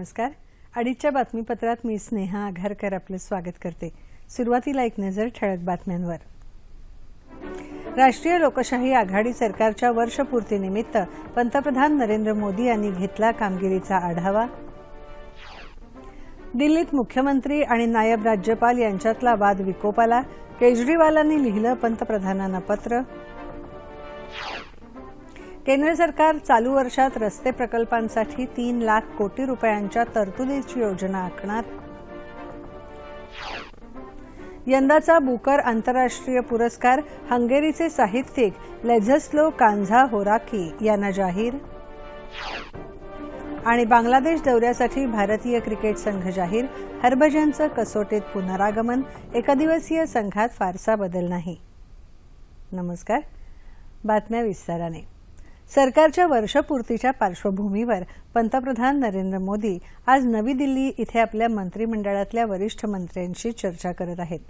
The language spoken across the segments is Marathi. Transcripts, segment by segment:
नमस्कार. अडीचच्या बातमीपत्रात मी स्नेहा आघारकर आपलं स्वागत करते. सुरुवातीला एक नजर ठळक बातम्यांवर. राष्ट्रीय लोकशाही आघाडी सरकारच्या वर्षपूर्तीनिमित्त पंतप्रधान नरेंद्र मोदी यांनी घेतला कामगिरीचा आढावा. दिल्लीत मुख्यमंत्री आणि नायब राज्यपाल यांच्यातला वाद विकोपाला केजरीवालांनी लिहिलं पंतप्रधानांना पत्र. केंद्र सरकार चालू वर्षात रस्ते प्रकल्पांसाठी तीन लाख कोटी रुपयांच्या तरतुदीची योजना आखणार. यंदाचा बुकर आंतरराष्ट्रीय पुरस्कार हंगेरीचे साहित्यिक लेझस्लो कांझा होराकी यांना जाहीर. आणि बांगलादेश दौऱ्यासाठी भारतीय क्रिकेट संघ जाहीर. हरभजनचं कसोटीत पुनरागमन एकदिवसीय संघात फारसा बदल नाही. नमस्कार. बातम्या विस्ताराने. सरकारच्या वर्षपूर्तीच्या पार्श्वभूमीवर पंतप्रधान नरेंद्र मोदी आज नवी दिल्ली इथे आपल्या मंत्रिमंडळातल्या वरिष्ठ मंत्र्यांशी चर्चा करत आहेत.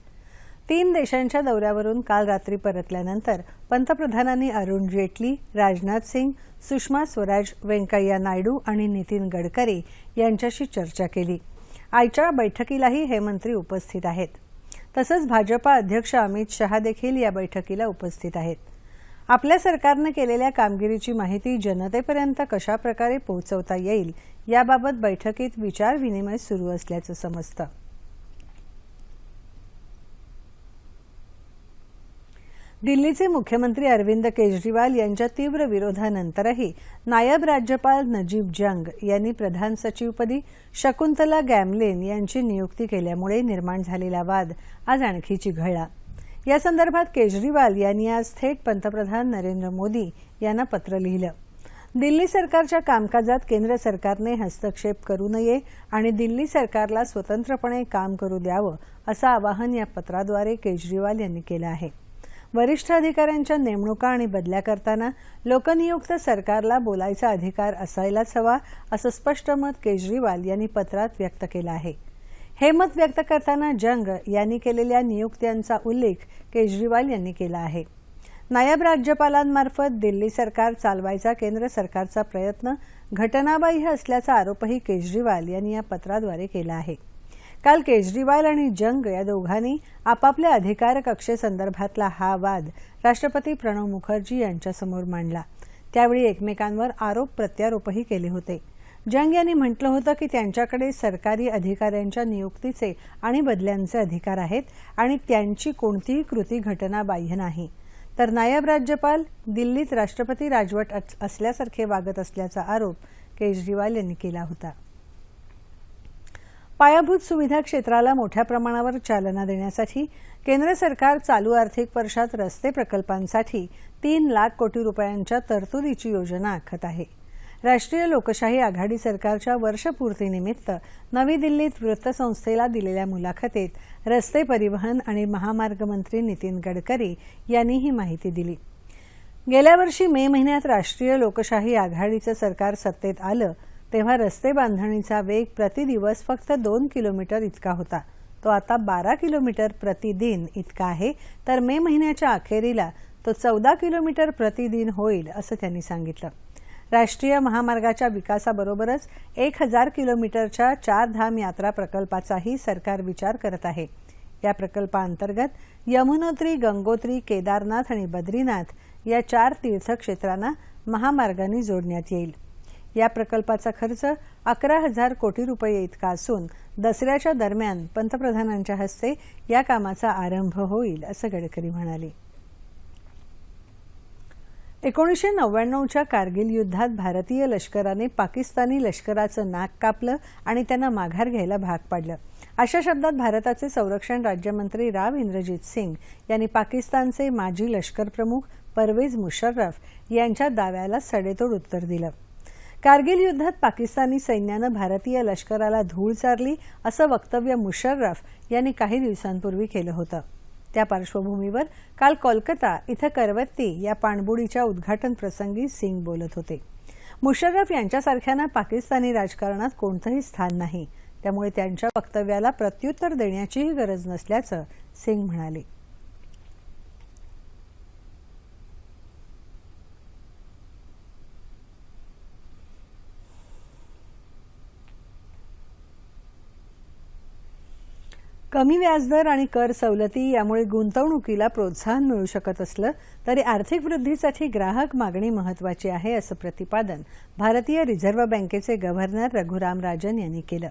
तीन देशांच्या दौऱ्यावरून काल रात्री परतल्यानंतर पंतप्रधानांनी अरुण जेटली राजनाथ सिंग सुषमा स्वराज व्यंकय्या नायडू आणि नितीन गडकरी यांच्याशी चर्चा केली. आजच्या बैठकीलाही हे मंत्री उपस्थित आहेत. तसंच भाजपा अध्यक्ष अमित शहा देखील या बैठकीला उपस्थित आहेत. आपल्या सरकारनं केलेल्या कामगिरीची माहिती जनतेपर्यंत कशा प्रकारे पोहोचवता येईल याबाबत बैठकीत विचारविनिमय सुरू असल्याचं समजतं. दिल्लीचे मुख्यमंत्री अरविंद केजरीवाल यांच्या तीव्र विरोधानंतरही नायब राज्यपाल नजीब जंग यांनी प्रधान सचिवपदी शकुंतला गॅमलेन यांची नियुक्ती केल्यामुळे निर्माण झालेला वाद आज आणखी चिघळला या संदर्भात केजरीवाल यांनी आज थेट पंतप्रधान नरेंद्र मोदी यांना पत्र लिहिलं. दिल्ली सरकारच्या कामकाजात केंद्र सरकारने हस्तक्षेप करू नये आणि दिल्ली सरकारला स्वतंत्रपणे काम करू द्यावं असं आवाहन या पत्राद्वारे केजरीवाल यांनी केलं आहे. वरिष्ठ अधिकाऱ्यांच्या नेमणुका आणि बदल्या करताना लोकनियुक्त सरकारला बोलायचा अधिकार असायलाच हवा असं स्पष्ट मत केजरीवाल यांनी पत्रात व्यक्त केलं आहे. हे मत व्यक्त करताना जंग यांनी केलेल्या नियुक्त्यांचा उल्लेख केजरीवाल यांनी केला आहे. नायब राज्यपालांमार्फत दिल्ली सरकार चालवायचा केंद्र सरकारचा प्रयत्न घटनाबाह्य असल्याचा आरोपही केजरीवाल यांनी या पत्राद्वारे केला आहे. काल केजरीवाल आणि जंग या दोघांनी आपापल्या अधिकार कक्षेसंदर्भातला हा वाद राष्ट्रपती प्रणव मुखर्जी यांच्यासमोर मांडला. त्यावेळी एकमेकांवर आरोप प्रत्यारोपही केले होते. जंग यांनी म्हटलं होतं की त्यांच्याकडे सरकारी अधिकाऱ्यांच्या नियुक्तीचे आणि बदल्यांचे अधिकार आहेत आणि त्यांची कोणतीही कृती घटनाबाह्य नाही. तर नायब राज्यपाल दिल्लीत राष्ट्रपती राजवट असल्यासारखे वागत असल्याचा आरोप केजरीवाल यांनी केला होता. पायाभूत सुविधा क्षेत्राला मोठ्या प्रमाणावर चालना देण्यासाठी केंद्र सरकार चालू आर्थिक वर्षात रस्ते प्रकल्पांसाठी तीन लाख कोटी रुपयांच्या तरतुदीची योजना आखत आहे. राष्ट्रीय लोकशाही आघाडी सरकारच्या वर्षपूर्तीनिमित्त नवी दिल्लीत वृत्तसंस्थेला दिलेल्या मुलाखतीत रस्ते परिवहन आणि महामार्ग मंत्री नितीन गडकरी यांनी ही माहिती दिली. गेल्या वर्षी मे महिन्यात राष्ट्रीय लोकशाही आघाडीचं सरकार सत्तेत आलं तेव्हा रस्ते बांधणीचा वेग प्रतिदिवस फक्त दोन किलोमीटर इतका होता. तो आता बारा किलोमीटर प्रतिदिन इतका आहे तर मे महिन्याच्या अखेरीला तो चौदा किलोमीटर प्रतिदिन होईल असं त्यांनी सांगितलं. राष्ट्रीय महामार्गाच्या विकासाबरोबरच एक हजार किलोमीटरच्या चार धाम यात्रा प्रकल्पाचाही सरकार विचार करत आहे. या प्रकल्पाअंतर्गत यमुनोत्री गंगोत्री केदारनाथ आणि बद्रीनाथ या चार तीर्थक्षेत्रांना महामार्गाने जोडण्यात येईल. या प्रकल्पाचा खर्च अकरा हजार कोटी रुपये इतका असून दसऱ्याच्या दरम्यान पंतप्रधानांच्या हस्ते या कामाचा आरंभ होईल असं गडकरी म्हणाले. एकोणीसशे नव्याण्णवच्या कारगिल युद्धात भारतीय लष्कराने पाकिस्तानी लष्कराचं नाक कापलं आणि त्यांना माघार घ्यायला भाग पाडलं. अशा शब्दात भारताचे संरक्षण राज्यमंत्री राव इंद्रजित सिंग यांनी पाकिस्तानचे माजी लष्कर प्रमुख परवेज मुशर्रफ यांच्या दाव्याला सडेतोड उत्तर दिलं. कारगिल युद्धात पाकिस्तानी सैन्यानं भारतीय लष्कराला धूळ चारली असं वक्तव्य मुशर्रफ यांनी काही दिवसांपूर्वी केलं होतं. त्या पार्श्वभूमीवर काल कोलकाता इथं करवत्ती या पाणबुडीच्या उद्घाटन प्रसंगी सिंग बोलत होते. मुशर्रफ यांच्यासारख्यांना पाकिस्तानी राजकारणात कोणतंही स्थान नाही. त्यामुळे त्यांच्या वक्तव्याला प्रत्युत्तर देण्याचीही गरज नसल्याचं सिंग म्हणाले. कमी व्याजदर आणि कर सवलती यामुळे गुंतवणुकीला प्रोत्साहन मिळू शकत असलं तरी आर्थिक वृद्धीसाठी ग्राहक मागणी महत्वाची आहे असं प्रतिपादन भारतीय रिझर्व्ह बँकेचे गव्हर्नर रघुराम राजन यांनी केलं.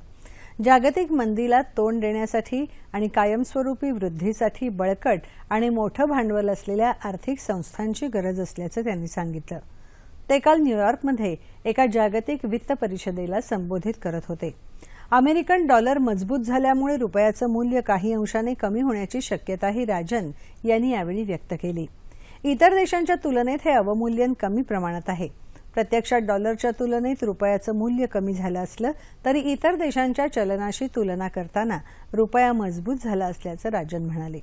जागतिक मंदीला तोंड देण्यासाठी आणि कायमस्वरूपी वृद्धीसाठी बळकट आणि मोठं भांडवल असलेल्या आर्थिक संस्थांची गरज असल्याचं त्यांनी सांगितलं. ते काल न्यूयॉर्कमध्ये एका जागतिक वित्त परिषदेला संबोधित करत होते. अमेरिकन डॉलर मजबूत झाल्यामुळे रुपयाचं मूल्य काही अंशाने कमी होण्याची शक्यताही राजन यांनी यावेळी व्यक्त केली. इतर देशांच्या तुलनेत हे अवमूल्यन कमी प्रमाणात आहे. प्रत्यक्षात डॉलरच्या तुलनेत रुपयाचं मूल्य कमी झालं असलं तरी इतर देशांच्या चलनाशी तुलना करताना रुपया मजबूत झाला असल्याचं राजन म्हणाले.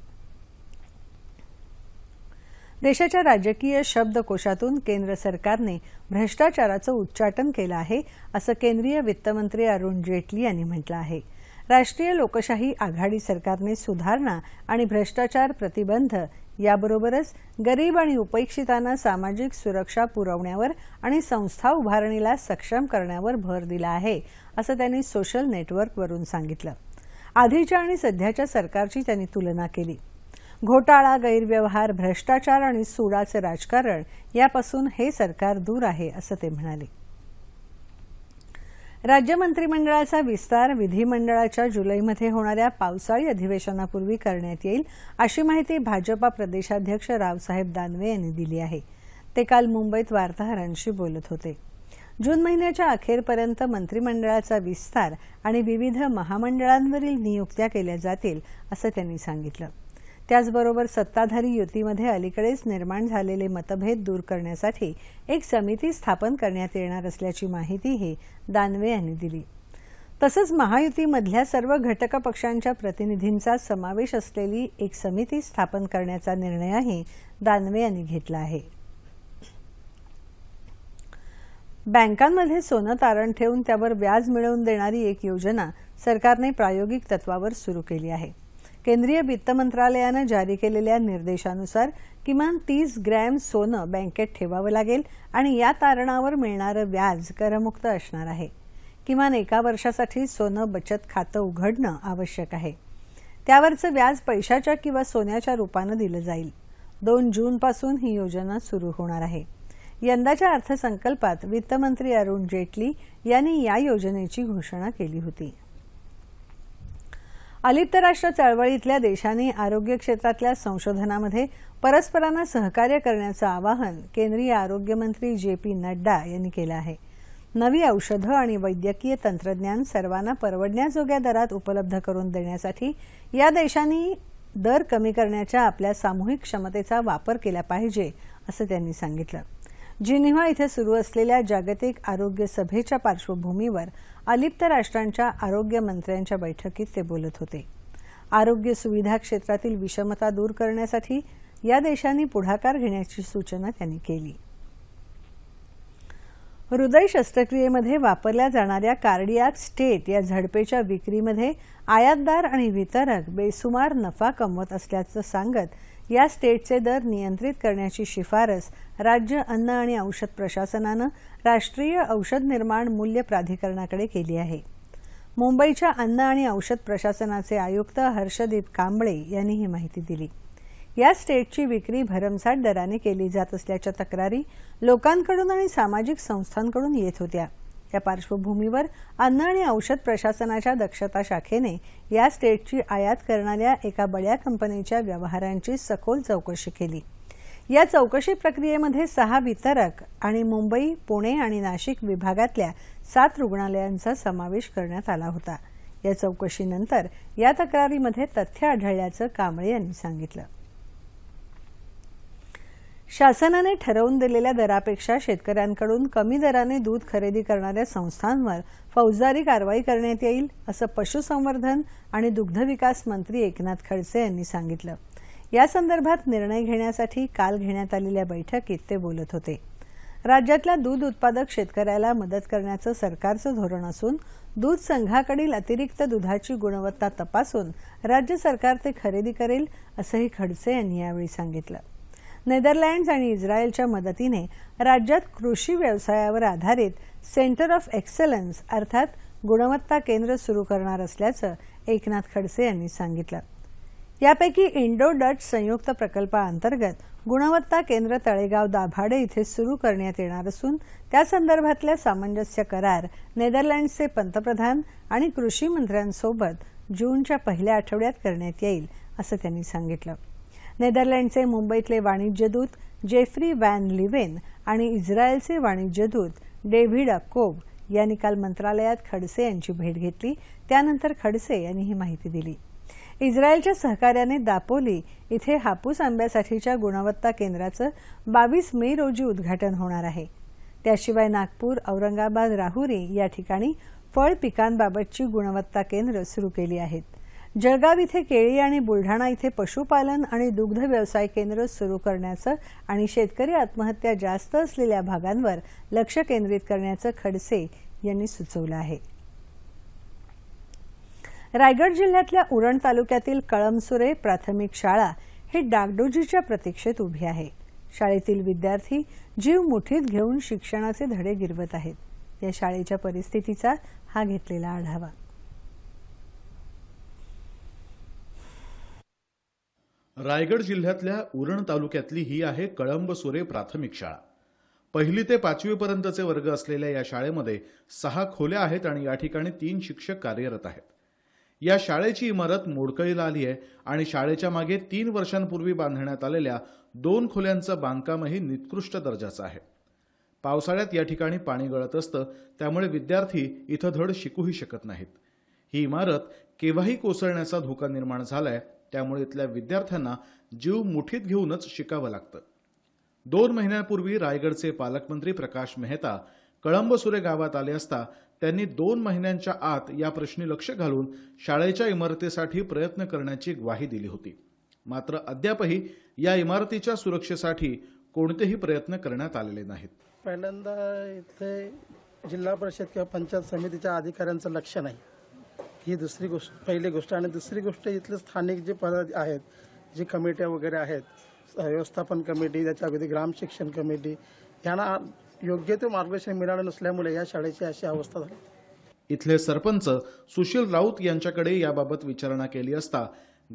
देशाच्या राजकीय शब्दकोशातून केंद्र सरकारने भ्रष्टाचाराचं उच्चाटन केलं आहे असं केंद्रीय वित्तमंत्री अरुण जेटली यांनी म्हटलं आहे. राष्ट्रीय लोकशाही आघाडी सरकारने सुधारणा आणि भ्रष्टाचार प्रतिबंध याबरोबरच गरीब आणि उपेक्षितांना सामाजिक सुरक्षा पुरवण्यावर आणि संस्था उभारणीला सक्षम करण्यावर भर दिला आहे असं त्यांनी सोशल नेटवर्कवरून सांगितलं. आधीच्या आणि सध्याच्या सरकारची त्यांनी तुलना केली. घोटाळा गैरव्यवहार भ्रष्टाचार आणि सुडाचं राजकारण यापासून हे सरकार दूर आहे असं ते म्हणाले. राज्य मंत्रिमंडळाचा विस्तार विधिमंडळाच्या जुलैमध्ये होणाऱ्या पावसाळी अधिवेशनापूर्वी करण्यात येईल अशी माहिती भाजपा प्रदेशाध्यक्ष रावसाहेब दानवे यांनी दिली आहे. ते काल मुंबईत वार्ताहरांशी बोलत होते. जून महिन्याच्या अखेरपर्यंत मंत्रिमंडळाचा विस्तार आणि विविध महामंडळांवरील नियुक्त्या केल्या जातील असं त्यांनी सांगितलं. त्याचबरोबर सत्ताधारी युतीमध्ये अलीकडेच निर्माण झालेले मतभेद दूर करण्यासाठी एक समिती स्थापन करण्यात येणार असल्याची माहितीही दानवे यांनी दिली. तसंच महायुतीमधल्या सर्व घटक पक्षांच्या प्रतिनिधींचा समावेश असलेली एक समिती स्थापन करण्याचा निर्णयही दानवे यांनी घेतला आहे. बँकांमध्ये सोनं तारण ठेवून त्यावर व्याज मिळवून देणारी एक योजना सरकारने प्रायोगिक तत्वावर सुरू केली आहे. केंद्रीय वित्त मंत्रालयानं जारी केलेल्या निर्देशानुसार किमान तीस ग्रॅम सोनं बँकेत ठेवावं लागेल आणि या तारणावर मिळणारं व्याज करमुक्त असणार आहे. किमान एका वर्षासाठी सोनं बचत खातं उघडणं आवश्यक आहे. त्यावरचं व्याज पैशाच्या किंवा सोन्याच्या रूपानं दिलं जाईल. दोन जूनपासून ही योजना सुरू होणार आहे. यंदाच्या अर्थसंकल्पात वित्तमंत्री अरुण जेटली यांनी या योजनेची घोषणा केली होती. अलिप्त राष्ट्र चळवळीतल्या देशांनी आरोग्य क्षेत्रातल्या संशोधनामध्ये परस्परांना सहकार्य करण्याचं आवाहन केंद्रीय आरोग्यमंत्री जे पी नड्डा यांनी केलं आहे. नवी औषधं आणि वैद्यकीय तंत्रज्ञान सर्वांना परवडण्याजोग्या दरात उपलब्ध करून देण्यासाठी या देशांनी दर कमी करण्याच्या आपल्या सामूहिक क्षमतेचा वापर केला पाहिजे असं त्यांनी सांगितलं. जिनिव्हा इथे सुरू असलेल्या जागतिक आरोग्य सभेच्या पार्श्वभूमीवर अलिप्त राष्ट्रांच्या आरोग्य मंत्र्यांच्या बैठकीत ते बोलत होते. आरोग्य सुविधा क्षेत्रातील विषमता दूर करण्यासाठी या देशांनी पुढाकार घेण्याची सूचना त्यांनी केली. हृदय शस्त्रक्रियेमध्ये वापरल्या जाणाऱ्या कार्डियाक स्टेट या झडपेच्या विक्रीमध्ये आयातदार आणि वितरक बेसुमार नफा कमवत असल्याचं सांगत या स्टेटचे दर नियंत्रित करण्याची शिफारस राज्य अन्न आणि औषध प्रशासनानं राष्ट्रीय औषध निर्माण मूल्य प्राधिकरणाकडे केली आहे. मुंबईच्या अन्न आणि औषध प्रशासनाचे आयुक्त हर्षदीप कांबळे यांनी ही माहिती दिली. या स्टेटची विक्री भरमसाठ दराने केली जात असल्याच्या तक्रारी लोकांकडून आणि सामाजिक संस्थांकडून येत होत्या. या पार्श्वभूमीवर अन्न आणि औषध प्रशासनाच्या दक्षता शाखेने या स्टेटची आयात करणाऱ्या एका बड्या कंपनीच्या व्यवहारांची सखोल चौकशी केली. या चौकशी प्रक्रियेमध्ये सहा वितरक आणि मुंबई पुणे आणि नाशिक विभागातल्या सात रुग्णालयांचा समावेश करण्यात आला होता. या चौकशीनंतर या तक्रारीमध्ये तथ्य आढळल्याचं कांबळे यांनी सांगितलं. शासनाने ठरवून दिलेल्या दरापेक्षा शेतकऱ्यांकडून कमी दराने दूध खरेदी करणाऱ्या संस्थांवर फौजदारी कारवाई करण्यात येईल असं पशुसंवर्धन आणि दुग्धविकास मंत्री एकनाथ खडसे यांनी सांगितलं. या संदर्भात निर्णय घेण्यासाठी काल घेण्यात आलेल्या बैठकीत ते बोलत होते. राज्यातल्या दूध उत्पादक शेतकऱ्याला मदत करण्याचं सरकारचं धोरण असून दूध संघाकडील अतिरिक्त दुधाची गुणवत्ता तपासून राज्य सरकार ते खरेदी करेल असंही खडसे यांनी यावेळी सांगितलं. नेदरलँड्स आणि इस्रायलच्या मदतीने राज्यात कृषी व्यवसायावर आधारित सेंटर ऑफ एक्सलन्स अर्थात गुणवत्ता केंद्र सुरू करणार असल्याचं एकनाथ खडसे यांनी सांगितलं. यापैकी इंडो डच संयुक्त प्रकल्पाअंतर्गत गुणवत्ता केंद्र तळेगाव दाभाडे इथे सुरू करण्यात येणार असून त्या संदर्भातल्या सामंजस्य करार नेदरलँड्सचे पंतप्रधान आणि कृषी मंत्र्यांसोबत जूनच्या पहिल्या आठवड्यात करण्यात येईल असं त्यांनी सांगितलं. नेदरलँडचे मुंबईतले वाणिज्यदूत जेफ्री वॅन लिवेन आणि इस्रायलचे वाणिज्यदूत डेव्हिड अकोब यांनी काल मंत्रालयात खडसे यांची भेट घेतली. त्यानंतर खडसे यांनी ही माहिती दिली. इस्रायलच्या सहकार्याने दापोली इथे हापूस आंब्यासाठीच्या गुणवत्ता केंद्राचं बावीस मे रोजी उद्घाटन होणार आहे. त्याशिवाय नागपूर औरंगाबाद राहुरी या ठिकाणी फळ पिकांबाबतची गुणवत्ता केंद्र सुरू केली आहेत. जळगाव इथे केळी आणि बुलढाणा इथे पशुपालन आणि दुग्ध व्यवसाय केंद्र सुरू करण्याचं आणि शेतकरी आत्महत्या जास्त असलेल्या भागांवर लक्ष केंद्रित करण्याचं खडसे यांनी सुचवलं आहे. रायगड जिल्ह्यातल्या उरण तालुक्यातील कळमसुरे प्राथमिक शाळा हे डागडोजीच्या प्रतीक्षेत उभी आहे. शाळेतील विद्यार्थी जीव मुठीत घेऊन शिक्षणाचे धडे गिरवत आहेत. या शाळेच्या परिस्थितीचा हा घेतलेला आढावा. रायगड जिल्ह्यातल्या उरण तालुक्यातली ही आहे कळंब सुरे प्राथमिक शाळा. पहिली ते पाचवीपर्यंतचे वर्ग असलेल्या या शाळेमध्ये सहा खोल्या आहेत आणि या ठिकाणी तीन शिक्षक कार्यरत आहेत. या शाळेची इमारत मोडकळीला आली आहे आणि शाळेच्या मागे तीन वर्षांपूर्वी बांधण्यात आलेल्या दोन खोल्यांचं बांधकामही निकृष्ट दर्जाचं आहे. पावसाळ्यात या ठिकाणी पाणी गळत असतं त्यामुळे विद्यार्थी इथं धड शिकूही शकत नाहीत. ही इमारत केव्हाही कोसळण्याचा धोका निर्माण झालाय त्यामुळे इथल्या विद्यार्थ्यांना जीव मुठीत घेऊनच शिकावं लागतं. दोन महिन्यांपूर्वी रायगडचे पालकमंत्री प्रकाश मेहता कळंबसुरे गावात आले असता त्यांनी दोन महिन्यांच्या आत या प्रश्नी लक्ष घालून शाळेच्या इमारतीसाठी प्रयत्न करण्याची ग्वाही दिली होती. मात्र अद्यापही या इमारतीच्या सुरक्षेसाठी कोणतेही प्रयत्न करण्यात आलेले नाहीत. पहिल्यांदा इथे जिल्हा परिषद किंवा पंचायत समितीच्या अधिकाऱ्यांचं लक्ष नाही. ही दुसरी गोष्ट पहिली गोष्ट. आणि दुसरी गोष्ट इथले स्थानिक जे पद आहेत जे कमिट्या वगैरे आहेत व्यवस्थापन कमिटी त्याच्या अगदी ग्राम शिक्षण कमिटी यांना योग्य ते मार्गदर्शन मिळालं नसल्यामुळे या शाळेची अशी अवस्था झाली. इथले सरपंच सुशील राऊत यांच्याकडे याबाबत विचारणा केली असता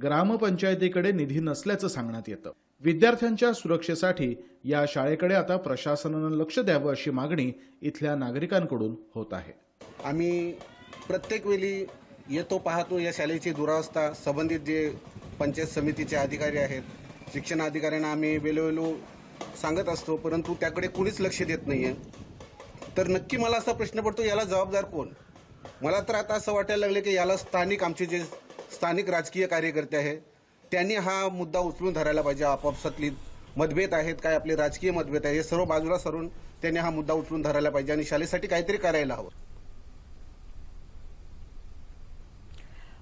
ग्रामपंचायतीकडे निधी नसल्याचं सांगण्यात येतं. विद्यार्थ्यांच्या सुरक्षेसाठी या शाळेकडे आता प्रशासनानं लक्ष द्यावं अशी मागणी इथल्या नागरिकांकडून होत आहे. आम्ही प्रत्येक वेळी येतो पाहतो या शाळेची दुरावस्था. संबंधित जे पंचायत समितीचे अधिकारी आहेत शिक्षण अधिकाऱ्यांना आम्ही वेळोवेळो सांगत असतो परंतु त्याकडे कुणीच लक्ष देत नाही आहे तर नक्की मला असा प्रश्न पडतो याला जबाबदार कोण? मला तर आता असं वाटायला लागलं की याला स्थानिक आमचे जे स्थानिक राजकीय कार्यकर्ते आहेत त्यांनी हा मुद्दा उचलून धरायला पाहिजे. आपापसातली मतभेद आहेत काय आपले राजकीय मतभेद आहेत हे सर्व बाजूला सरून त्यांनी हा मुद्दा उचलून धरायला पाहिजे आणि शाळेसाठी काहीतरी करायला हवं.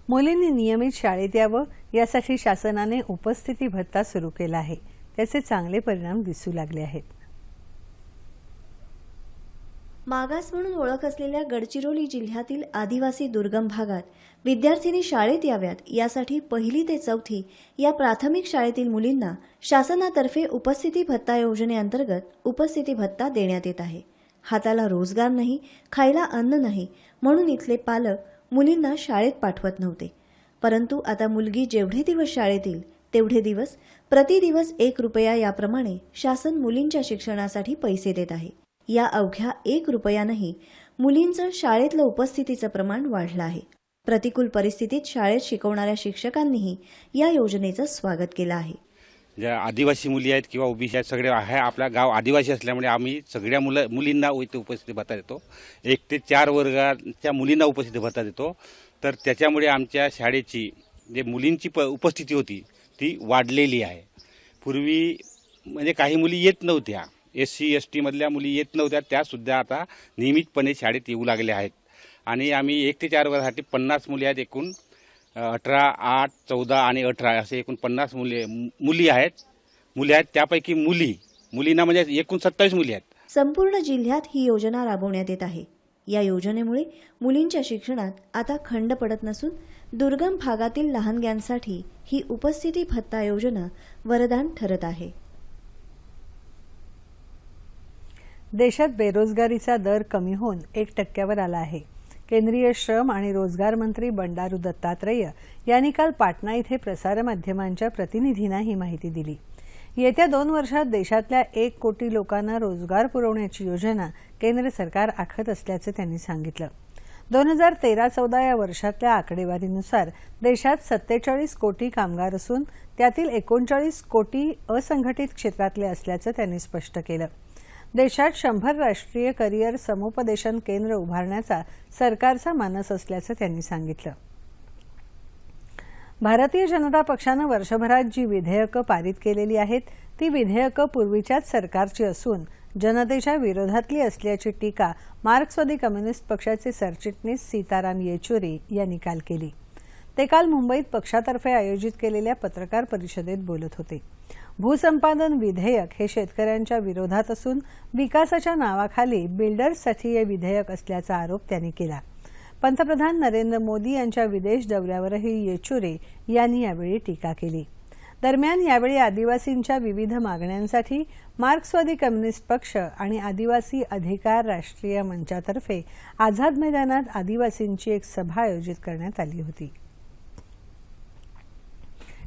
मुलींनी नियमित शाळेत यावं यासाठी शासनाने उपस्थिती भत्ता सुरू केला आहे. त्याचे चांगले परिणाम दिसू लागले आहेत. मागास म्हणून ओळख असलेल्या गडचिरोली जिल्ह्यातील आदिवासी दुर्गम भागात विद्यार्थिनी शाळेत याव्यात यासाठी पहिली ते चौथी या प्राथमिक शाळेतील मुलींना शासनातर्फे उपस्थिती भत्ता योजनेअंतर्गत उपस्थिती भत्ता देण्यात येत आहे. हाताला रोजगार नाही खायला अन्न नाही म्हणून इथले पालक मुलींना शाळेत पाठवत नव्हते. परंतु आता मुलगी जेवढे दिवस शाळेत येईल तेवढे दिवस प्रति दिवस एक रुपया याप्रमाणे शासन मुलींच्या शिक्षणासाठी पैसे देत आहे. या अवघ्या एक रुपयानंही मुलींचं शाळेतलं उपस्थितीचं प्रमाण वाढलं आहे. प्रतिकूल परिस्थितीत शाळेत शिकवणाऱ्या शिक्षकांनीही या योजनेचं स्वागत केलं आहे. ज्या आदिवासी मुली आहेत किंवा ओबीसी आहेत सगळे आहे आपला गाव आदिवासी असल्यामुळे आम्ही सगळ्या मुलं मुलींना इथे उपस्थिती भत्ता देतो. एक ते चार वर्गाच्या मुलींना उपस्थिती भत्ता देतो. तर त्याच्यामुळे आमच्या शाळेची जे मुलींची प उपस्थिती होती ती वाढलेली आहे. पूर्वी म्हणजे काही मुली येत नव्हत्या. एस सी एस टीमधल्या मुली येत नव्हत्या. त्यासुद्धा आता नियमितपणे शाळेत येऊ लागल्या आहेत. आणि आम्ही एक ते चार वर्गासाठी पन्नास मुली आहेत एकूण. अठरा आठ चौदा आणि अठरा असे एकूण पन्नास मुली मुली आहेत. मुली आहेत. त्यापैकी मुली मुलींना म्हणजे एकूण सत्तावीस मुली आहेत. संपूर्ण जिल्ह्यात ही योजना राबवण्यात येत आहे. या योजनेमुळे मुलींच्या शिक्षणात आता खंड पडत नसून दुर्गम भागातील लहानग्यांसाठी ही उपस्थिती भत्ता योजना वरदान ठरत आहे. देशात बेरोजगारीचा दर कमी होऊन एक टक्क्यावर आला आहे. केंद्रीय श्रम आणि रोजगार मंत्री बंडारू दत्तात्रेय यांनी काल पाटणा इथे प्रसारमाध्यमांच्या प्रतिनिधींना ही माहिती दिली. येत्या दोन वर्षात देशातल्या एक कोटी लोकांना रोजगार पुरवण्याची योजना केंद्र सरकार आखत असल्याचं त्यांनी सांगितलं. दोन हजार तेरा चौदा या वर्षातल्या आकडेवारीनुसार देशात सत्तेचाळीस कोटी कामगार असून त्यातील एकोणचाळीस कोटी असंघटित क्षेत्रातले असल्याचं त्यांनी स्पष्ट केलं. देशात शंभर राष्ट्रीय करिअर समुपदेशन केंद्र उभारण्याचा सरकारचा मानस असल्याचं त्यांनी सांगितलं. भारतीय जनता पक्षानं वर्षभरात जी विधेयकं पारित केलेली आहेत ती विधेयकं पूर्वीच्याच सरकारची असून जनतेच्या विरोधातली असल्याची टीका मार्क्सवादी कम्युनिस्ट पक्षाचे सरचिटणीस सीताराम येचुरी यांनी काल केली. ते काल मुंबईत पक्षातर्फे आयोजित केलेल्या पत्रकार परिषदेत बोलत होते. भूसंपादन विधेयक हे शेतकऱ्यांच्या विरोधात असून विकासाच्या नावाखाली बिल्डर्ससाठी हे विधेयक असल्याचा आरोप त्यांनी केला. पंतप्रधान नरेंद्र मोदी यांच्या विदेश दौऱ्यावरही येचुरी यांनी यावेळी टीका केली. दरम्यान यावेळी आदिवासींच्या विविध मागण्यांसाठी मार्क्सवादी कम्युनिस्ट पक्ष आणि आदिवासी अधिकार राष्ट्रीय मंचातर्फे आझाद मैदानात आदिवासींची एक सभा आयोजित करण्यात आली होती.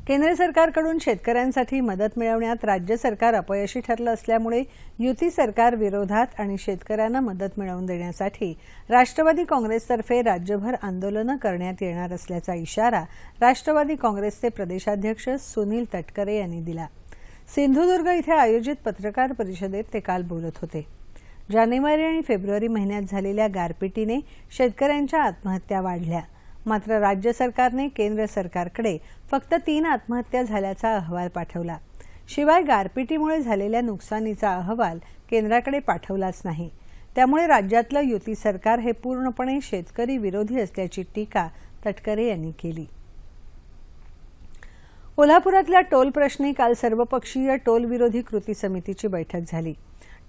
केंद्र सरकारकडून शेतकऱ्यांसाठी मदत मिळवण्यात राज्य सरकार अपयशी ठरलं असल्यामुळे युती सरकार विरोधात आणि शेतकऱ्यांना मदत मिळवून देण्यासाठी राष्ट्रवादी काँग्रेसतर्फे राज्यभर आंदोलनं करण्यात येणार असल्याचा इशारा राष्ट्रवादी काँग्रेसचे प्रदेशाध्यक्ष सुनील तटकरे यांनी दिला. सिंधुदुर्ग इथे आयोजित पत्रकार परिषदेत ते काल बोलत होते. जानेवारी आणि फेब्रुवारी महिन्यात झालेल्या गारपिटीने शेतकऱ्यांच्या आत्महत्या वाढल्या. मात्र राज्य सरकारने केंद्र सरकारकडे फक्त तीन आत्महत्या झाल्याचा अहवाल पाठवला. शिवाय गारपिटीमुळे झालेल्या नुकसानीचा अहवाल केंद्राकडे पाठवलाच नाही. त्यामुळे राज्यातलं युती सरकार हे पूर्णपणे शेतकरी विरोधी असल्याची टीका तटकरे यांनी केली. कोल्हापुरातल्या टोल प्रश्नी काल सर्वपक्षीय टोल विरोधी कृती समितीची बैठक झाली.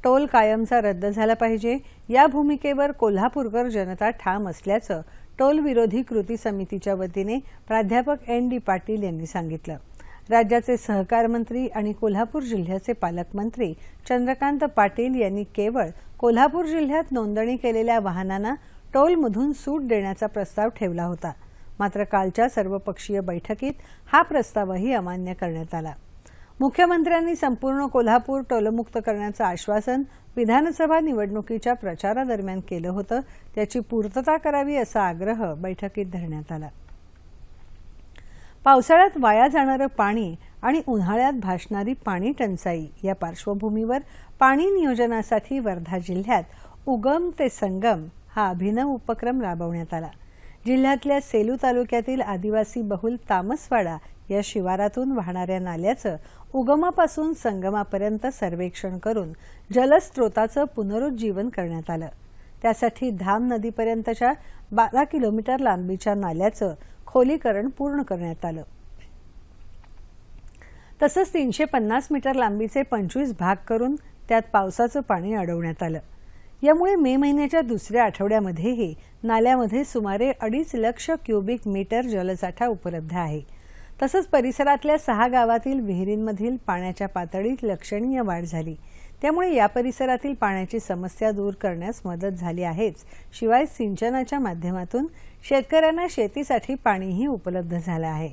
टोल कायमचा रद्द झाला पाहिजे. या भूमिकेवर कोल्हापूरकर जनता ठाम असल्याचं टोल विरोधी कृती समितीच्या वतीने प्राध्यापक एन डी पाटील यांनी सांगितलं. राज्याचे सहकार मंत्री आणि कोल्हापूर जिल्ह्याचे पालकमंत्री चंद्रकांत पाटील यांनी केवळ कोल्हापूर जिल्ह्यात नोंदणी केलेल्या वाहनांना टोलमधून सूट देण्याचा प्रस्ताव ठेवला होता. मात्र कालच्या सर्वपक्षीय बैठकीत हा प्रस्तावही अमान्य करण्यात आला. मुख्यमंत्र्यांनी संपूर्ण कोल्हापूर टोलमुक्त करण्याचं आश्वासन विधानसभा निवडणुकीच्या प्रचारादरम्यान केलं होतं. त्याची पूर्तता करावी असा आग्रह बैठकीत धरण्यात आला. पावसाळ्यात वाया जाणारं पाणी आणि उन्हाळ्यात भासणारी पाणी टंचाई या पार्श्वभूमीवर पाणी नियोजनासाठी वर्धा जिल्ह्यात उगम ते संगम हा अभिनव उपक्रम राबवण्यात आला. जिल्ह्यातल्या सेलू तालुक्यातील आदिवासी बहुल तामसवाडा या शिवारातून वाहणाऱ्या नाल्याचं उगमापासून संगमापर्यंत सर्वेक्षण करून जलस्रोताचं पुनरुज्जीवन करण्यात आलं. त्यासाठी धाम नदीपर्यंतच्या बारा किलोमीटर लांबीच्या नाल्याचं खोलीकरण पूर्ण करण्यात आलं. तसंच तीनशे पन्नास मीटर लांबीचे पंचवीस भाग करून त्यात पावसाचं पाणी अडवण्यात आलं. यामुळे मे महिन्याच्या दुसऱ्या आठवड्यामध्येही नाल्यामध्ये सुमारे अडीच लक्ष क्युबिक मीटर जलसाठा उपलब्ध आहे. तसंच परिसरातल्या सहा गावातील विहिरींमधील पाण्याच्या पातळीत लक्षणीय वाढ झाली. त्यामुळे या परिसरातील पाण्याची समस्या दूर करण्यास मदत झाली आहेच. शिवाय सिंचनाच्या माध्यमातून शेतकऱ्यांना शेतीसाठी पाणीही उपलब्ध झालं आहे.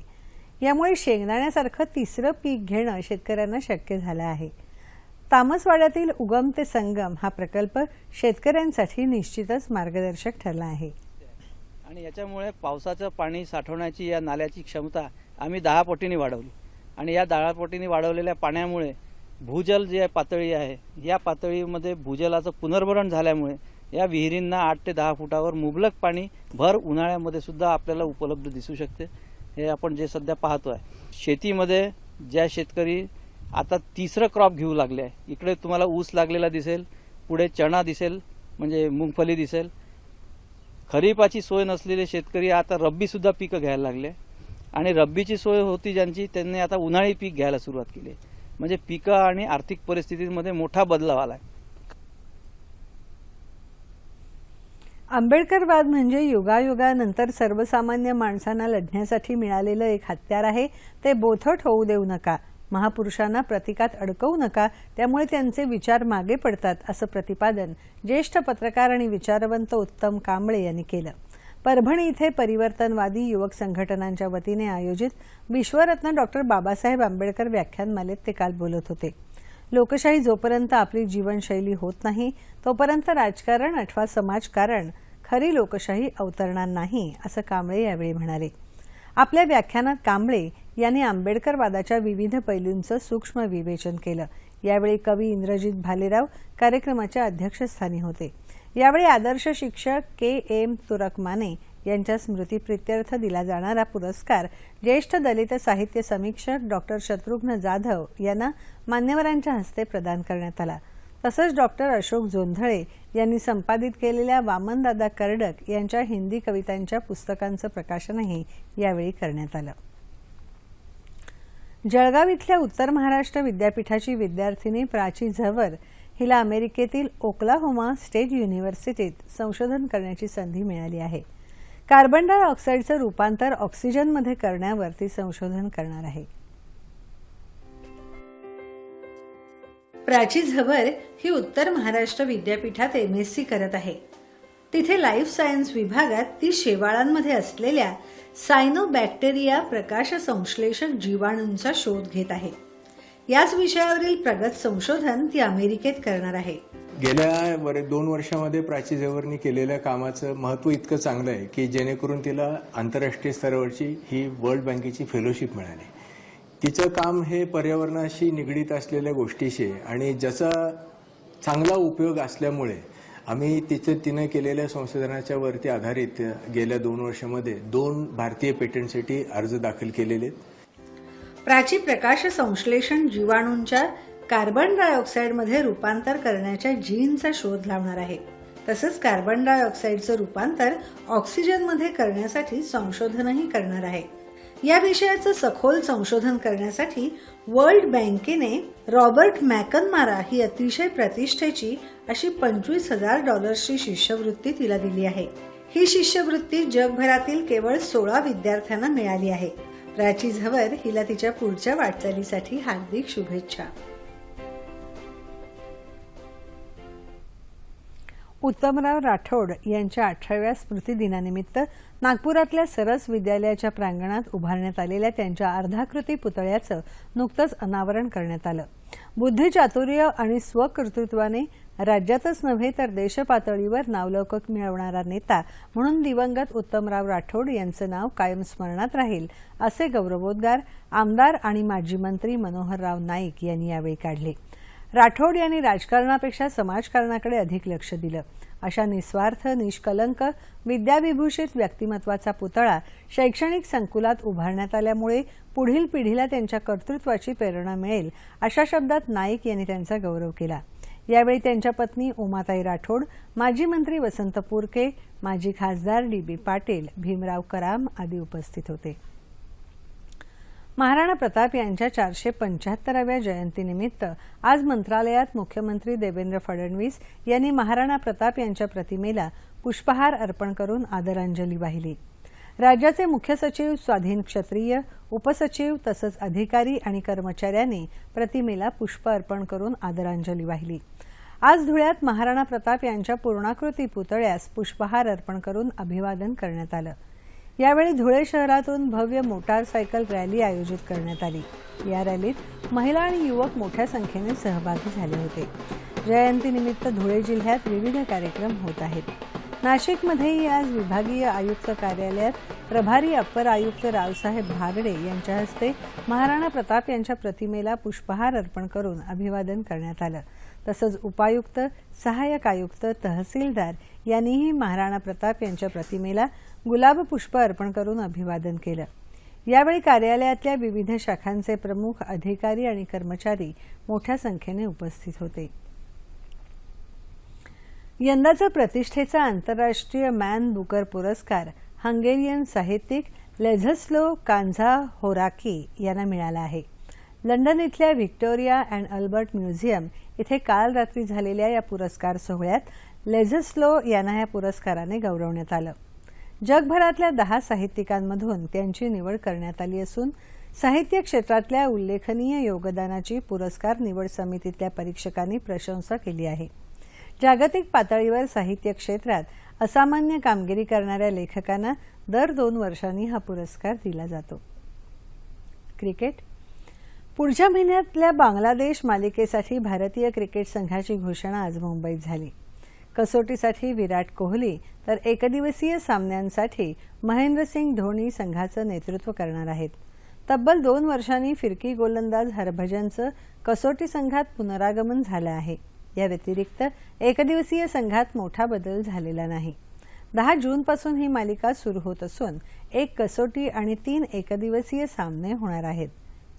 यामुळे शेंगदाण्यासारखं तिसरं पीक घेणं शेतकऱ्यांना शक्य झालं आहे. तामसवाड्यातील उगम ते संगम हा प्रकल्प शेतकऱ्यांसाठी निश्चितच मार्गदर्शक ठरला आहे. आणि याच्यामुळे पावसाचं पाणी साठवण्याची या नाल्याची क्षमता आम्ही दहा पटीने वाढवली. आणि या दहा पटीने वाढवलेल्या पाण्यामुळे भूजल जे पातळी आहे या पातळीमध्ये भूजलाचं पुनर्भरण झाल्यामुळे या विहिरींना आठ ते दहा फुटावर मुबलक पाणी भर उन्हाळ्यामध्ये सुद्धा आपल्याला उपलब्ध दिसू शकते. हे आपण जे सध्या पाहतो आहे शेतीमध्ये ज्या शेतकरी आता तिसरं क्रॉप घेऊ लागले आहे. इकडे तुम्हाला ऊस लागलेला दिसेल पुढे चणा दिसेल म्हणजे मुंगफली दिसेल खरीपाची सोय नसलेले शेतकरी आता रब्बी सुद्धा पिकं घ्यायला लागले. आणि रब्बीची सोय होती ज्यांची त्यांनी आता उन्हाळी पीक घ्यायला सुरुवात केली. म्हणजे पिकं आणि आर्थिक परिस्थितीमध्ये मोठा बदलाव आलाय. आंबेडकरवाद म्हणजे युगायुगानंतर सर्वसामान्य माणसांना लढण्यासाठी मिळालेलं एक हत्यार आहे. ते बोथट होऊ देऊ नका. महापुरुषांना प्रतिकात अडकवू नका त्यामुळे त्यांचे विचार मागे पडतात असं प्रतिपादन ज्येष्ठ पत्रकार आणि विचारवंत उत्तम कांबळे यांनी केलं. परभणी इथे परिवर्तनवादी युवक संघटनांच्या वतीने आयोजित विश्वरत्न डॉक्टर बाबासाहेब आंबेडकर व्याख्यानमालेत ते काल बोलत होते. लोकशाही जोपर्यंत आपली जीवनशैली होत नाही तोपर्यंत राजकारण अथवा समाजकारण खरी लोकशाही अवतरणार नाही असं कांबळे यावेळी म्हणाले. आपल्या व्याख्यानात कांबळे यांनी आंबेडकरवादाच्या विविध पैलूंचं सूक्ष्म विवेचन केलं. यावेळी कवी इंद्रजित भालेराव कार्यक्रमाच्या अध्यक्षस्थानी होते. यावेळी आदर्श शिक्षक के एम तुरकमाने यांच्या स्मृतीप्रित्यर्थ दिला जाणारा पुरस्कार ज्येष्ठ दलित साहित्य समीक्षक डॉक्टर शत्रुघ्न जाधव यांना मान्यवरांच्या हस्ते प्रदान करण्यात आला. तसंच डॉक्टर अशोक जोंधळे यांनी संपादित केलेल्या वामनदादा कर्डक यांच्या हिंदी कवितांच्या पुस्तकांचं प्रकाशनही यावेळी करण्यात आलं. जळगाव इथल्या उत्तर महाराष्ट्र विद्यापीठाची विद्यार्थिनी प्राची झवर हिला अमेरिकेतील ओक्लाहोमा स्टेट युनिव्हर्सिटीत संशोधन करण्याची संधी मिळाली आहे. कार्बन डायऑक्साईडचं रूपांतर ऑक्सिजनमध्ये करण्यावर ती संशोधन करणार आहे. प्राची झवर ही उत्तर महाराष्ट्र विद्यापीठात एम एस सी करत आहे. तिथे लाईफ सायन्स विभागात ती शेवाळांमध्ये असलेल्या सायनोबॅक्टेरिया प्रकाश संश्लेषक जीवाणूंचा शोध घेत आहे. याच विषयावरील प्रगत संशोधन ती अमेरिकेत करणार आहे. गेल्या वर दोन वर्षामध्ये प्राची जवरनी केलेल्या कामाचं महत्त्व इतकं चांगलं आहे की जेणेकरून तिला आंतरराष्ट्रीय स्तरावरची ही वर्ल्ड बँकेची फेलोशिप मिळाली. तिचं काम हे पर्यावरणाशी निगडीत असलेल्या गोष्टीशी आणि ज्याचा चांगला उपयोग असल्यामुळे आम्ही तिचं तिनं केलेल्या संशोधनाच्या वरती आधारित गेल्या दोन वर्षामध्ये दोन भारतीय पेटंटसाठी अर्ज दाखल केलेले आहेत. प्राची प्रकाश संश्लेषण जीवाणूंच्या कार्बन डायऑक्साईडमध्ये रूपांतर करण्याच्या जीनचा शोध लावणार आहे. तसंच कार्बन डायऑक्साईडचं रूपांतर ऑक्सिजनमध्ये करण्यासाठी संशोधनही करणार आहे. या विषयाचं सखोल संशोधन करण्यासाठी वर्ल्ड बँकेने रॉबर्ट मॅकनमारा ही अतिशय प्रतिष्ठेची अशी पंचवीस हजार डॉलर्सची शिष्यवृत्ती तिला दिली आहे. ही शिष्यवृत्ती जगभरातील केवळ सोळा विद्यार्थ्यांना मिळाली आहे. प्राची झवर हिला तिच्या पुढच्या वाटचालीसाठी हार्दिक शुभेच्छा. उत्तमराव राठोड यांच्या अठराव्या स्मृतिदिनानिमित्त नागपुरातल्या सरस विद्यालयाच्या प्रांगणात उभारण्यात आलेल्या त्यांच्या अर्धाकृती पुतळ्याचं नुकतंच अनावरण करण्यात आलं. बुद्धिचातुर्य आणि स्वकर्तृत्वाने राज्यातच नव्हे तर देशपातळीवर नावलौकिक मिळवणारा नेता म्हणून दिवंगत उत्तमराव राठोड यांचं नाव कायम स्मरणात राहील असे गौरवोद्गार आमदार आणि माजी मंत्री मनोहरराव नाईक यांनी यावेळी काढले. राठोड यांनी राजकारणापेक्षा समाजकारणाकडे अधिक लक्ष दिलं. अशा निस्वार्थ निष्कलंक विद्याविभूषित व्यक्तिमत्वाचा पुतळा शैक्षणिक संकुलात उभारण्यात आल्यामुळे पुढील पिढीला त्यांच्या कर्तृत्वाची प्रेरणा मिळेल अशा शब्दात नाईक यांनी त्यांचा गौरव केला. यावेळी त्यांच्या पत्नी उमाताई राठोड माजी मंत्री वसंत पुरके माजी खासदार डी बी पाटील भीमराव कराम आदी उपस्थित होते. महाराणा प्रताप यांच्या चारशे पंच्याहत्तराव्या जयंतीनिमित्त आज मंत्रालयात मुख्यमंत्री देवेंद्र फडणवीस यांनी महाराणा प्रताप यांच्या प्रतिमेला पुष्पहार अर्पण करून आदरांजली वाहिली. राज्याचे मुख्य सचिव स्वाधीन क्षत्रिय उपसचिव तसंच अधिकारी आणि कर्मचाऱ्यांनी प्रतिमेला पुष्प अर्पण करून आदरांजली वाहिली. आज धुळ्यात महाराणा प्रताप यांच्या पूर्णाकृती पुतळ्यास पुष्पहार अर्पण करून अभिवादन करण्यात आलं. यावेळी धुळे शहरातून भव्य मोटारसायकल रॅली आयोजित करण्यात आली. या रॅलीत महिला आणि युवक मोठ्या संख्येने सहभागी झाले होते. जयंतीनिमित्त धुळे जिल्ह्यात विविध कार्यक्रम होत आहेत. नाशिकमध्येही आज विभागीय आयुक्त कार्यालयात प्रभारी अप्पर आयुक्त रावसाहेब भागडे यांच्या हस्ते महाराणा प्रताप यांच्या प्रतिमेला पुष्पहार अर्पण करून अभिवादन करण्यात आलं. तसंच उपायुक्त सहाय्यक आयुक्त तहसीलदार यांनीही महाराणा प्रताप यांच्या प्रतिमेला गुलाब पुष्प अर्पण करून अभिवादन केलं. यावेळी कार्यालयातल्या विविध शाखांचे प्रमुख अधिकारी आणि कर्मचारी मोठ्या संख्येने उपस्थित होते. यंदाचा प्रतिष्ठेचा आंतरराष्ट्रीय मॅन बुकर पुरस्कार हंगेरियन साहित्यिक लेझस्लो कांझा होराकी यांना मिळाला आहे. लंडन इथल्या व्हिक्टोरिया अँड अल्बर्ट म्युझियम इथे काल रात्री झालेल्या या पुरस्कार सोहळ्यात लेझस्लो यांना या पुरस्काराने गौरवण्यात आलं. जगभरातल्या दहा साहित्यिकांमधून त्यांची निवड करण्यात आली असून साहित्य क्षेत्रातल्या उल्लेखनीय योगदानाची पुरस्कार निवड समितीतल्या परीक्षकांनी प्रशंसा केली आहे. जागतिक पातळीवर साहित्य क्षेत्रात असामान्य कामगिरी करणाऱ्या लेखकांना दर दोन वर्षांनी हा पुरस्कार दिला जातो. क्रिकेट पुढच्या महिन्यातल्या बांगलादेश मालिकेसाठी भारतीय क्रिकेट संघाची घोषणा आज मुंबईत झाली. कसोटीसाठी विराट कोहली तर एकदिवसीय सामन्यांसाठी महेंद्रसिंग धोनी संघाचं नेतृत्व करणार आहेत. तब्बल दोन वर्षांनी फिरकी गोलंदाज हरभजनचं कसोटी संघात पुनरागमन झालं आहे. या व्यतिरिक्त एकदिवसीय संघात मोठा बदल झालेला नाही. दहा जूनपासून ही मालिका सुरू होत असून एक कसोटी आणि तीन एकदिवसीय सामने होणार आहेत.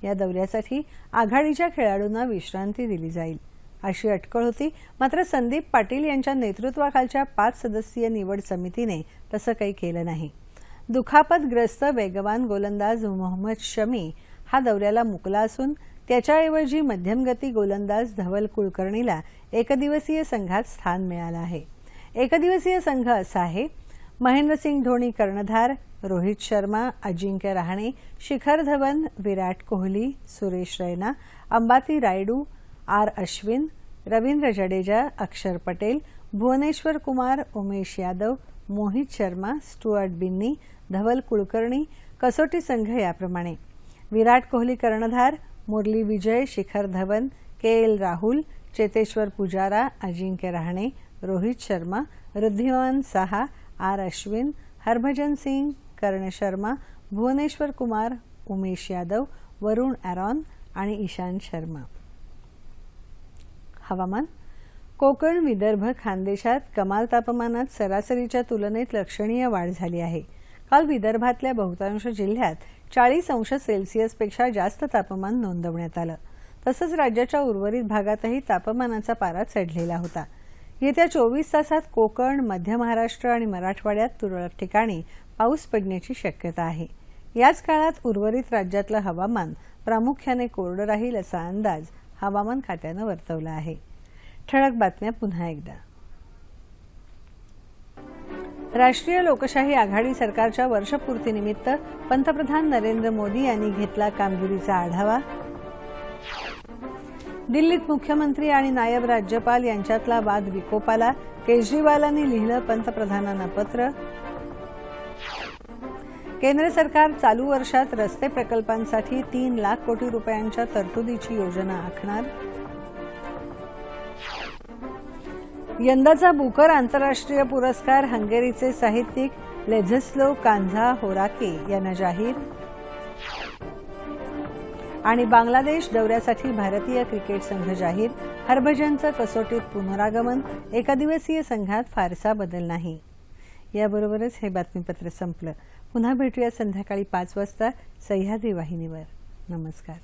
या दौऱ्यासाठी आघाडीच्या खेळाडूंना विश्रांती दिली जाईल. अशी अटकळ होती मात्र संदीप पाटील यांच्या नेतृत्वाखालच्या पाच सदस्यीय निवड समितीने तसं काही केलं नाही. दुखापतग्रस्त वेगवान गोलंदाज मोहम्मद शमी हा दौऱ्याला मुकला असून त्याच्याऐवजी मध्यमगती गोलंदाज धवल कुलकर्णीला एकदिवसीय संघात स्थान मिळालं आहे. एकदिवसीय संघ असा आहे महेंद्रसिंग धोनी कर्णधार रोहित शर्मा अजिंक्य रहाणे शिखर धवन विराट कोहली सुरेश रैना अंबाती रायडू आर अश्विन रवींद्र जडेजा अक्षर पटेल भुवनेश्वर कुमार उमेश यादव मोहित शर्मा स्टुअर्ट बिन्नी धवल कुलकर्णी कसोटी संघ याप्रमाणे. विराट कोहली कर्णधार Murali Vijay Shikhar Dhawan K L Rahul Cheteshwar Pujara Ajinkya Rahane Rohit Sharma Wriddhiman Saha R Ashwin Harbhajan Singh Karn Sharma Bhuvneshwar Kumar Umesh Yadav Varun Aaron आणि ईशान शर्मा. हवामान कोकण विदर्भ खानदेशात कमाल तापमानात सरासरीच्या तुलनेत लक्षणीय वाढ झाली आहे. काल विदर्भातल्या बहुतांश जिल्ह्यात चाळीस अंश सेल्सिअसपेक्षा जास्त तापमान नोंदवण्यात आलं. तसंच राज्याच्या उर्वरित भागातही तापमानाचा पारा चढलेला होता. येत्या चोवीस तासात कोकण मध्य महाराष्ट्र आणि मराठवाड्यात तुरळक ठिकाणी पाऊस पडण्याची शक्यता आहे. याच काळात उर्वरित राज्यातलं हवामान प्रामुख्याने कोरडं राहील असा अंदाज हवामान खात्यानं वर्तवला आहे. ठळक बातम्या पुन्हा एकदा. राष्ट्रीय लोकशाही आघाडी सरकारच्या वर्षपूर्तीनिमित्त पंतप्रधान नरेंद्र मोदी यांनी घेतला कामगिरीचा आढावा दिल्लीत मुख्यमंत्री आणि नायब राज्यपाल यांच्यातला वाद विकोपाला केजरीवालांनी लिहिलं पंतप्रधानांना पत्र. केंद्र सरकार चालू वर्षात रस्ते प्रकल्पांसाठी तीन लाख कोटी रुपयांच्या तरतुदीची योजना आखणार. यंदाचा बुकर आंतरराष्ट्रीय पुरस्कार हंगेरीचे साहित्यिक लेझस्लो कांझा होराके यांना जाहीर. आणि बांगलादेश दौऱ्यासाठी भारतीय क्रिकेट संघ जाहीर. हरभजनचं कसोटीत पुनरागमन. एकदिवसीय संघात फारसा बदल नाही. याबरोबरच हे बातमीपत्र संपलं. पुन्हा भेटूया संध्याकाळी पाच वाजता सह्याद्री वाहिनीवर. नमस्कार.